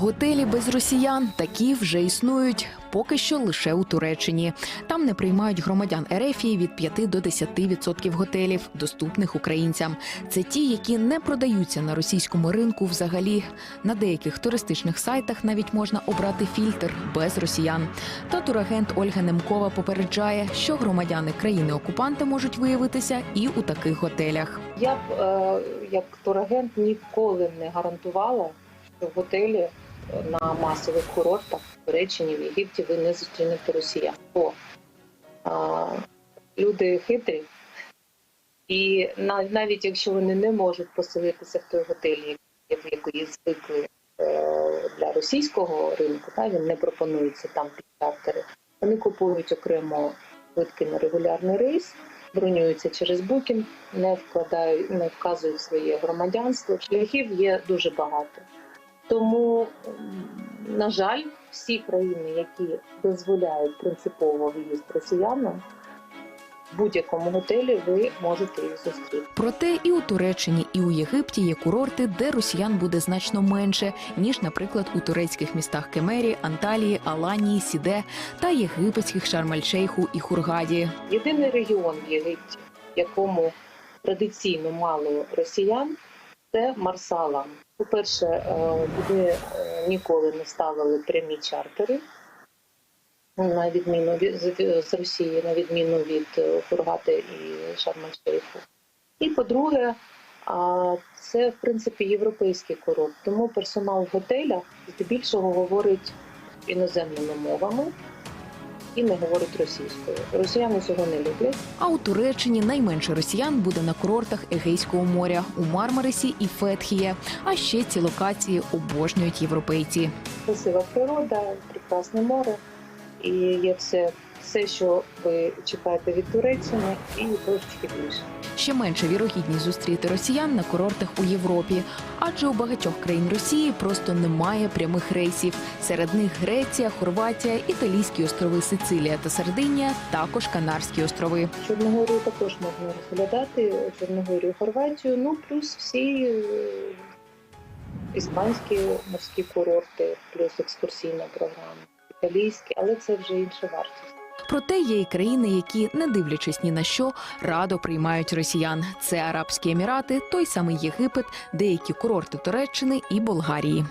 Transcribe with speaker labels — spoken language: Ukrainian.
Speaker 1: Готелі без росіян такі вже існують. Поки що лише у Туреччині. Там не приймають громадян Ерефії від 5 до 10% готелів, доступних українцям. Це ті, які не продаються на російському ринку взагалі. На деяких туристичних сайтах навіть можна обрати фільтр без росіян. Та турагент Ольга Немкова попереджає, що громадяни країни-окупанта можуть виявитися і у таких готелях.
Speaker 2: Я б е, як турагент ніколи не гарантувала, що в готелі на масових курортах в Туреччині, в Єгипті ви не зустрінете росіян. Бо а, люди хитрі, і на- навіть якщо вони не можуть поселитися в той готель, як- в який звикли е, для російського ринку, та він не пропонується там під чартери, вони купують окремо квитки на регулярний рейс бронюються через букінг, не вкладають, не вказують своє громадянство. Шляхів є дуже багато. Тому, на жаль, всі країни, які дозволяють принципово в'їзд росіянам, в будь-якому готелі ви можете їх зустріти.
Speaker 1: Проте і у Туреччині, і у Єгипті є курорти, де росіян буде значно менше ніж, наприклад, у турецьких містах Кемері, Анталії, Аланії, Сіде та єгипетських Шарм-ель-Шейху і Хургаді.
Speaker 2: Єдиний регіон в Єгипті, якому традиційно мало росіян, це Марсала. По-перше, е, туди е, ніколи не ставили прямі чартери, на відміну від з- Росії, на відміну від е, Хургати і Шарм-ель-Шейху. І по-друге, це в принципі європейський курорт, тому персонал в готелях здебільшого говорить іноземними мовами і не говорить російською. Росіяни цього не люблять.
Speaker 1: А у Туреччині найменше росіян буде на курортах Егейського моря у Мармарисі і Фетхія. А ще ці локації обожнюють європейці.
Speaker 2: Красива природа, прекрасне море, і є все, все, що ви чекаєте від Туреччини, і трошечки більше.
Speaker 1: Ще менше вірогідність зустріти росіян на курортах у Європі, адже у багатьох країн Росії просто немає прямих рейсів. Серед них Греція, Хорватія, Італійські острови Сицилія та Сардинія, також Канарські острови.
Speaker 2: Чорногорію також можна розглядати, Чорногорію, Хорватію, ну плюс всі е, іспанські морські курорти, плюс екскурсійна програма, італійські, але це вже інша вартість.
Speaker 1: Проте є і країни, які, не дивлячись ні на що, радо приймають росіян. Це Арабські Емірати, той самий Єгипет, деякі курорти Туреччини і Болгарії.